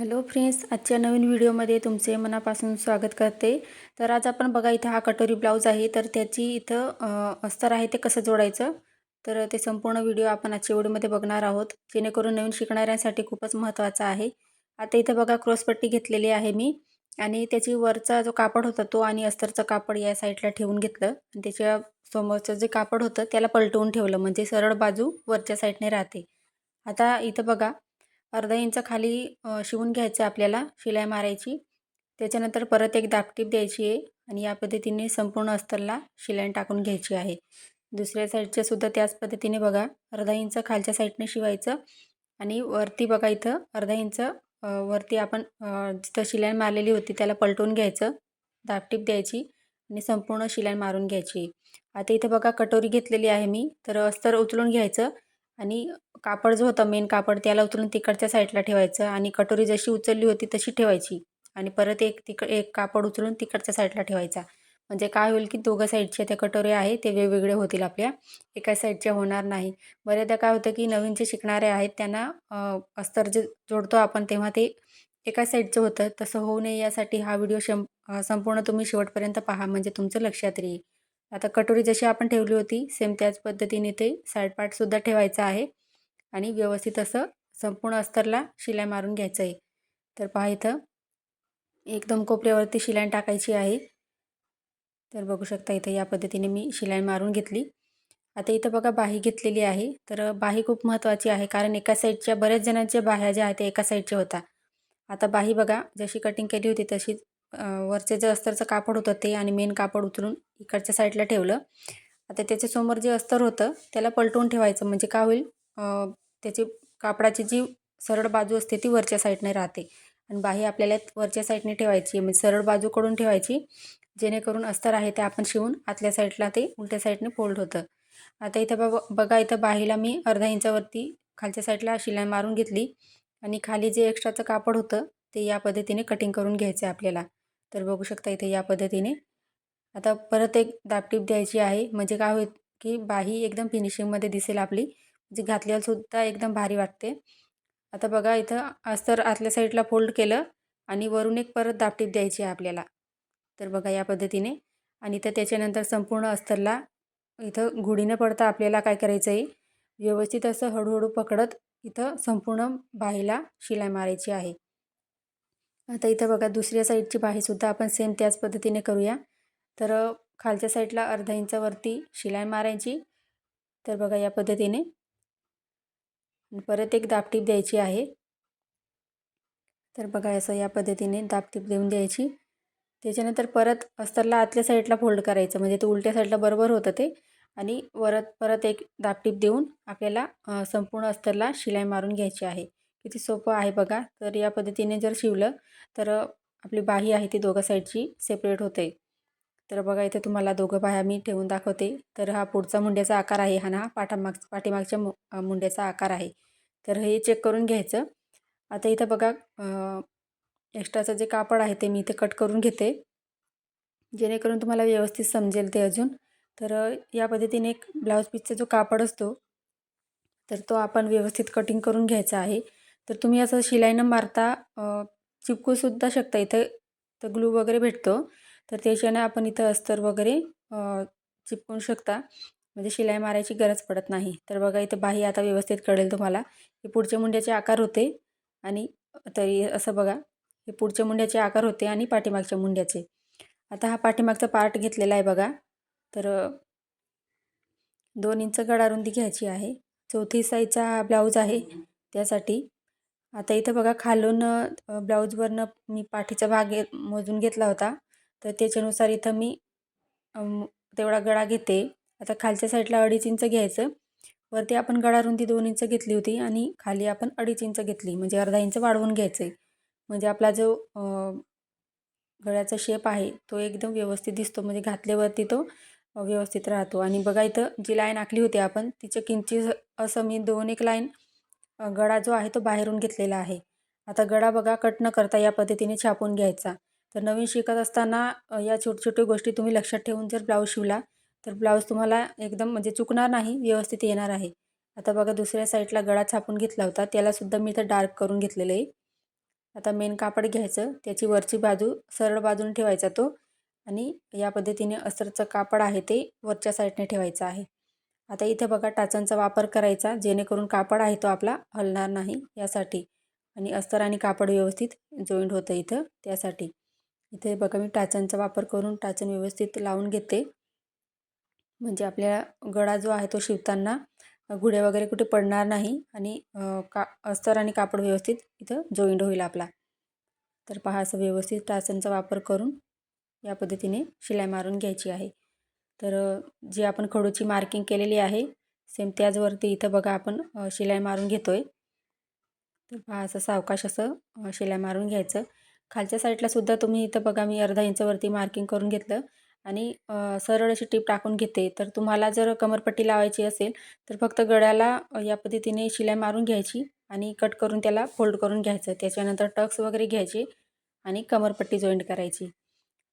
Hello friends आजच्या नवीन व्हिडिओमध्ये तुमचे मनापासून स्वागत करते. तर आज आपण बघा इथं हा कटोरी ब्लाऊज आहे. तर त्याची इथं अस्तर आहे ते कसं जोडायचं? तर ते संपूर्ण व्हिडिओ आपण आजच्या व्हिडिओमध्ये बघणार आहोत. जेणेकरून नवीन शिकणाऱ्यांसाठी खूपच महत्त्वाचा आहे. आता इथं बघा क्रॉसपट्टी घेतलेली आहे मी. आणि त्याची वरचा जो कापड होता तो आणि अस्तरचं कापड या साईडला ठेवून घेतलं. आणि त्याच्या समोरचं जे कापड होतं त्याला पलटवून ठेवलं. म्हणजे सरळ बाजू वरच्या साईडने राहते. आता इथं बघा अर्धा इंच खाली शिवून घ्यायचं आपल्याला शिलाई मारायची. त्याच्यानंतर परत एक दापटीप द्यायची आहे आणि या पद्धतीने संपूर्ण अस्तरला शिलाई टाकून घ्यायची आहे. दुसऱ्या साईडच्या सुद्धा त्याच पद्धतीने बघा अर्धा इंच खालच्या साईडने शिवायचं आणि वरती बघा इथं अर्धा इंच वरती आपण जिथं शिलाई मारलेली होती त्याला पलटून घ्यायचं दापटीप द्यायची आणि संपूर्ण शिलाई मारून घ्यायची. आता इथं बघा कटोरी घेतलेली आहे मी तर अस्तर उचलून घ्यायचं आणि कापड जो होता मेन कापड त्याला उचलून तिकडच्या साईडला ठेवायचं आणि कटोरी जशी उचलली होती तशी ठेवायची. आणि परत एक तिक एक कापड उचलून तिकडच्या साईडला ठेवायचा. म्हणजे काय होईल की दोघं साईडच्या त्या कटोऱ्या आहे ते वेगवेगळे होतील आपल्या. एका साईडच्या होणार नाही. बऱ्याचदा काय होतं की नवीन जे शिकणारे आहेत त्यांना अस्तर जे जोडतो आपण तेव्हा ते एका साईडचं होतं. तसं होऊ नये यासाठी हा व्हिडिओ शं संपूर्ण तुम्ही शेवटपर्यंत पहा. म्हणजे तुमचं लक्षात येईल आता कटोरी जशी आपण ठेवली होती सेम त्याच पद्धतीने ते साईड पार्टसुद्धा ठेवायचा आहे. आणि व्यवस्थित असं संपूर्ण अस्तरला शिलाई मारून घ्यायचं आहे. तर पहा इथं एकदम कोपऱ्यावरती शिलाई टाकायची आहे. तर बघू शकता इथं या पद्धतीने मी शिलाई मारून घेतली. आता इथं बघा बाही घेतलेली आहे. तर बाही खूप महत्त्वाची आहे कारण एका साईडच्या बऱ्याच जणांच्या बाह्या ज्या आहेत त्या एका साईडच्या होता. आता बाही बघा जशी कटिंग केली होती तशीच वरचे जे अस्तरचं कापड होतं ते आणि मेन कापड उचलून इकडच्या साईडला ठेवलं. आता त्याच्यासमोर जे अस्तर होतं त्याला पलटवून ठेवायचं म्हणजे काय होईल? त्याची कापडाची जी सरळ बाजू असते ती वरच्या साईडने राहते. आणि बाही आपल्याला वरच्या साईडने ठेवायची म्हणजे सरळ बाजूकडून ठेवायची जेणेकरून अस्तर आहे ते आपण शिवून आतल्या साईडला ते उलट्या साईडने फोल्ड होतं. आता इथं बघ बघा इथं बाहीला मी अर्धा इंचावरती खालच्या साईडला शिलाई मारून घेतली. आणि खाली जे एक्स्ट्राचं कापड होतं ते या पद्धतीने कटिंग करून घ्यायचं आहे आपल्याला. तर बघू शकता इथे या पद्धतीने. आता परत एक दापटीप द्यायची आहे. म्हणजे काय होईल की बाही एकदम फिनिशिंगमध्ये दिसेल आपली. म्हणजे घातल्यावर सुद्धा एकदम भारी वाटते. आता बघा इथं अस्तर आतल्या साईडला फोल्ड केलं आणि वरून एक परत दापटीप द्यायची आहे आपल्याला. तर बघा या पद्धतीने. आणि इथं त्याच्यानंतर संपूर्ण अस्तरला इथं घुडी न पडता आपल्याला काय करायचं आहे व्यवस्थित असं हळूहळू पकडत इथं संपूर्ण बाहीला शिलाई मारायची आहे. आता इथं बघा दुसऱ्या साईडची बाहीसुद्धा आपण सेम त्याच पद्धतीने करूया. तर खालच्या साईडला अर्धा इंचावरती शिलाई मारायची. तर बघा या पद्धतीने. परत एक दापटीप द्यायची आहे. तर बघा असं या पद्धतीने दापटीप देऊन द्यायची. त्याच्यानंतर परत अस्तरला आतल्या साईडला फोल्ड करायचं. म्हणजे ते उलट्या साईडला बरोबर होतं ते. आणि वरत परत एक दापटीप देऊन आपल्याला संपूर्ण अस्तरला शिलाई मारून घ्यायची आहे. किती सोपं आहे बघा. तर या पद्धतीने जर शिवलं तर आपली बाही आहे ती दोघं साईडची सेपरेट होते. तर बघा इथे तुम्हाला दोघं बाह्या मी ठेवून दाखवते. तर हा पुढचा मुंड्याचा आकार आहे हा ना पाठामाग पाठीमागच्या मु मुंड्याचा आकार आहे. तर हे चेक करून घ्यायचं. आता इथं बघा एक्स्ट्राचं जे कापड आहे ते मी इथे कट करून घेते. जेणेकरून तुम्हाला व्यवस्थित समजेल ते अजून. तर या पद्धतीने एक ब्लाऊज पीसचा जो कापड असतो तर तो आपण व्यवस्थित कटिंग करून घ्यायचा आहे. तर तुम्ही असं शिलाई न मारता चिपकूसुद्धा शकता. इथं तर ग्लू वगैरे भेटतो. तर त्याच्याने आपण इथं अस्तर वगैरे चिपकून शकता. म्हणजे शिलाई मारायची गरज पडत नाही. तर बघा इथं बाही आता व्यवस्थित कळेल तुम्हाला. हे पुढच्या मुंड्याचे आकार होते आणि तरी असं बघा हे पुढच्या मुंड्याचे आकार होते आणि पाठीमागच्या मुंड्याचे. आता हा पाठीमागचा पार्ट घेतलेला आहे बघा. तर दोन इंच गडारुंदी घ्यायची आहे. चौथी साईजचा हा ब्लाऊज आहे. त्यासाठी आता इथं बघा खालून ब्लाऊजवरनं मी पाठीचा भाग मोजून घेतला होता. तर त्याच्यानुसार इथं मी तेवढा गळा घेते. आता खालच्या साईडला अडीच इंच घ्यायचं. वरती आपण गळारुंदी दोन इंच घेतली होती आणि खाली आपण अडीच इंच घेतली. म्हणजे अर्धा इंच वाढवून घ्यायचं आहे म्हणजे आपला जो गळ्याचा शेप आहे तो एकदम व्यवस्थित दिसतो. म्हणजे घातल्यावरती तो व्यवस्थित राहतो. आणि बघा इथं जी लाईन आखली होती आपण तिच्या किंचित असं मी दोन एक लाईन गळा जो आहे तो बाहेरून घेतलेला आहे. आता गळा बघा कट न करता या पद्धतीने छापून घ्यायचा. तर नवीन शिकत असताना या छोट्या छोट्या गोष्टी तुम्ही लक्षात ठेवून जर ब्लाऊज शिवला तर ब्लाऊज तुम्हाला एकदम म्हणजे चुकणार नाही व्यवस्थित येणार आहे. आता बघा दुसऱ्या साईडला गळा छापून घेतला होता त्यालासुद्धा मी इथं डार्क करून घेतलेलं आहे. आता मेन कापड घ्यायचं त्याची वरची बाजू सरळ बाजूने ठेवायचा तो आणि या पद्धतीने अस्तरचं कापड आहे ते वरच्या साईडने ठेवायचं आहे. आता इथे बघा टाचांचा वापर करायचा जेणेकरून कापड आहे तो आपला हलणार नाही यासाठी. आणि अस्तर आणि कापड व्यवस्थित जॉईंट होतं इथं त्यासाठी. इथे बघा मी टाचांचा वापर करून टाचन व्यवस्थित लावून घेते. म्हणजे आपल्या गळा जो आहे तो शिवताना गुढे वगैरे कुठे पडणार नाही आणि का अस्तर आणि कापड व्यवस्थित इथं जॉईंट होईल आपला. तर पहा असं व्यवस्थित टाचांचा वापर करून या पद्धतीने शिलाई मारून घ्यायची आहे. तर जी आपण खडूची मार्किंग केलेली आहे सेम त्याचवरती इथं बघा आपण शिलाई मारून घेतो आहे तर पहा असं सावकाश असं शिलाई मारून घ्यायचं. खालच्या साईडला सुद्धा तुम्ही इथं बघा मी अर्धा इंचवरती मार्किंग करून घेतलं. आणि सरळ अशी टीप टाकून घेते. तर तुम्हाला जर कमरपट्टी लावायची असेल तर फक्त गळ्याला या पद्धतीने शिलाई मारून घ्यायची आणि कट करून त्याला फोल्ड करून घ्यायचं. त्याच्यानंतर टक्स वगैरे घ्यायचे आणि कमरपट्टी जॉईंट करायची.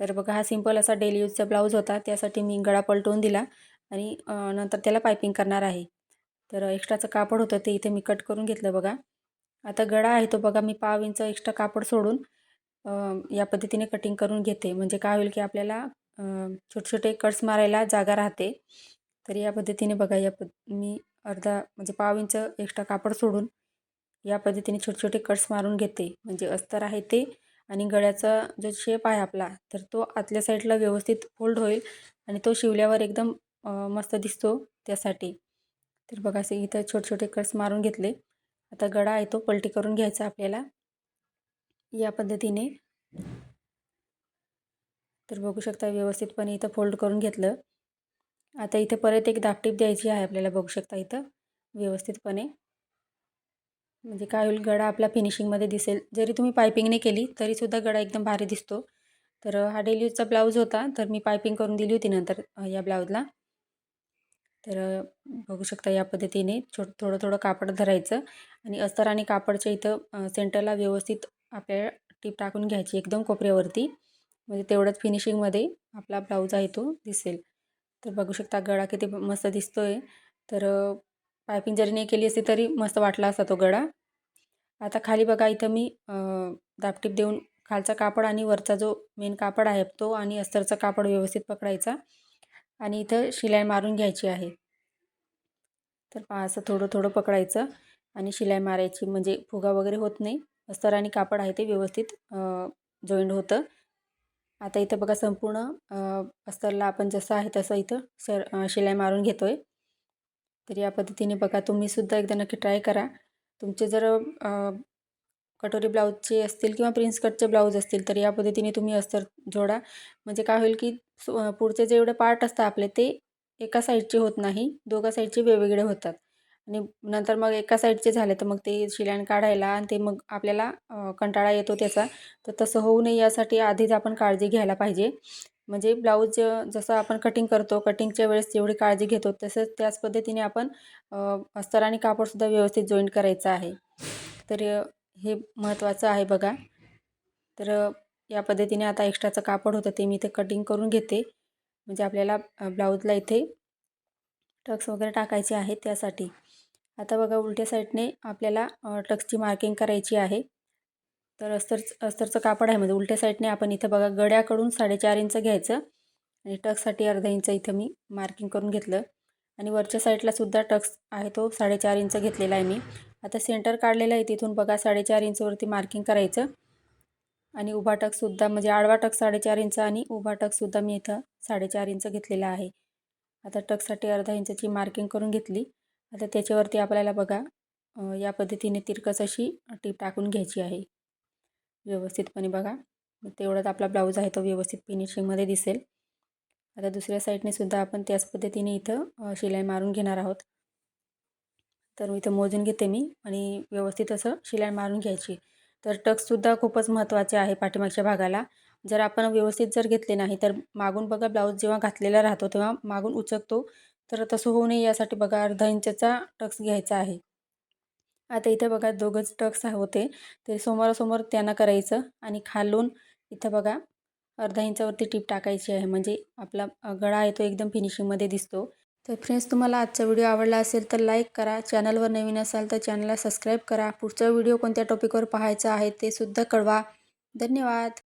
तर बघा हा सिंपल असा डेली यूजचा ब्लाऊज होता. त्यासाठी मी गळा पलटवून दिला आणि नंतर त्याला पायपिंग करणार आहे. तर एक्स्ट्राचं कापड होतं ते इथे मी कट करून घेतलं बघा. आता गळा आहे तो बघा मी पाव इंच एक्स्ट्रा कापड सोडून या पद्धतीने कटिंग करून घेते. म्हणजे काय होईल की आपल्याला छोटे छोटे कट्स मारायला जागा राहते. तर या पद्धतीने बघा या पद मी अर्धा म्हणजे पाव इंच एक्स्ट्रा कापड सोडून या पद्धतीने छोटे छोटे कट्स मारून घेते. म्हणजे अस्तर आहे ते आणि गळ्याचा जो शेप आहे आपला तर तो आतल्या साईडला व्यवस्थित फोल्ड होईल आणि तो शिवल्यावर एकदम मस्त दिसतो त्यासाठी. तर बघा असे इथं छोटे छोटे कट्स मारून घेतले. आता गळा आहे तो पलटी करून घ्यायचा आपल्याला. या पद्धतीने. तर बघू शकता व्यवस्थितपणे इथं फोल्ड करून घेतलं. आता इथे परत एक दापटीप द्यायची आहे आपल्याला बघू शकता इथं. व्यवस्थितपणे. म्हणजे काय होईल गडा आपला फिनिशिंगमध्ये दिसेल. जरी तुम्ही पायपिंगने केली तरीसुद्धा गडा एकदम भारी दिसतो. तर हा डेली यूजचा ब्लाऊज होता तर मी पायपिंग करून दिली होती नंतर या ब्लाऊजला. तर बघू शकता या पद्धतीने छो थोडं थोडं कापड धरायचं आणि अस्तर आणि कापडच्या इथं सेंटरला व्यवस्थित आपल्या टीप टाकून घ्यायची एकदम कोपऱ्यावरती. म्हणजे तेवढंच फिनिशिंगमध्ये आपला ब्लाऊज आहे तो दिसेल. तर बघू शकता गळा किती मस्त दिसतो आहे तर पायपिंग जरी नाही केली असती तरी मस्त वाटला असता तो गळा आता खाली बघा इथं मी दापटीप देऊन खालचा कापड आणि वरचा जो मेन कापड आहे तो आणि अस्तरचा कापड व्यवस्थित पकडायचा आणि इथं शिलाई मारून घ्यायची आहे. तर पहा असं थोडं थोडं पकडायचं आणि शिलाई मारायची म्हणजे फुगा वगैरे होत नाही. अस्तर आणि कापड आहे ते व्यवस्थित जॉईंट होतं. आता इथं बघा संपूर्ण अस्तरला आपण जसं आहे तसं इथं सर शिलाई मारून घेतो आहे तर या पद्धतीने बघा तुम्हीसुद्धा एकदा नक्की ट्राय करा. तुमचे जर कटोरी ब्लाऊजचे असतील किंवा प्रिन्स कटचे ब्लाऊज असतील तर या पद्धतीने तुम्ही अस्तर जोडा. म्हणजे काय होईल की पुढचे जेवढे पार्ट असतात आपले ते एका साईडचे होत नाही. दोघा साईडचे वेगवेगळे होतात. आणि नंतर मग एका साईडचे झाले तर मग ते शिलाण काढायला आणि ते मग आपल्याला कंटाळा येतो त्याचा. तर तसं होऊ नये यासाठी आधीच आपण काळजी घ्यायला पाहिजे. म्हणजे ब्लाऊज जसं आपण कटिंग करतो कटिंगच्या वेळेस जेवढी काळजी घेतो तसंच त्याच पद्धतीने आपण अस्तर आणि कापडसुद्धा व्यवस्थित जॉईंट करायचं आहे. तर हे महत्त्वाचं आहे बघा. तर या पद्धतीने आता एक्स्ट्राचं कापड होतं ते मी इथे कटिंग करून घेते. म्हणजे आपल्याला ब्लाऊजला इथे टक्स वगैरे टाकायचे आहेत त्यासाठी. आता बघा उलट्या साईडने आपल्याला टक्सची मार्किंग करायची आहे. तर अस्तर अस्तरचं कापड आहे म्हणजे उलट्या साईडने आपण इथं बघा गड्याकडून साडेचार इंच घ्यायचं आणि टक्ससाठी अर्धा इंच इथं मी मार्किंग करून घेतलं. आणि वरच्या साईडला सुद्धा टक्स आहे तो साडेचार इंच घेतलेला आहे मी. आता सेंटर काढलेला आहे तिथून बघा साडेचार इंचवरती मार्किंग करायचं. आणि उभा टकसुद्धा म्हणजे आडवा टक साडेचार इंच आणि उभा टकसुद्धा मी इथं साडेचार इंच घेतलेला आहे. आता टक्ससाठी अर्धा इंचची मार्किंग करून घेतली. आता त्याच्यावरती आपल्याला बघा या पद्धतीने तिरकस अशी टीप टाकून घ्यायची आहे. व्यवस्थितपणे बघा. तेवढाच आपला ब्लाऊज आहे तो व्यवस्थित फिनिशिंगमध्ये दिसेल. आता दुसऱ्या साईडने सुद्धा आपण त्याच पद्धतीने इथं शिलाई मारून घेणार आहोत. तर इथं मोजून घेते मी आणि व्यवस्थित असं शिलाई मारून घ्यायची. तर टक्ससुद्धा खूपच महत्त्वाचे आहे पाठीमागच्या भागाला. जर आपण व्यवस्थित जर घेतले नाही तर मागून बघा ब्लाऊज जेव्हा घातलेला राहतो तेव्हा मागून उचकतो. तर तसं होऊ नये यासाठी बघा अर्धा इंचचा टक्स घ्यायचा आहे. आता इथं बघा दोघंच टक्स होते ते समोरासमोर त्यांना करायचं आणि खालून इथं बघा अर्धा इंचावरती टीप टाकायची आहे. म्हणजे आपला गळा आहे तो एकदम फिनिशिंगमध्ये दिसतो. तर फ्रेंड्स तुम्हाला आजचा व्हिडिओ आवडला असेल तर लाईक करा. चॅनलवर नवीन असाल तर चॅनलला सबस्क्राईब करा. पुढचा व्हिडिओ कोणत्या टॉपिकवर पाहायचा आहे ते सुद्धा कळवा. धन्यवाद.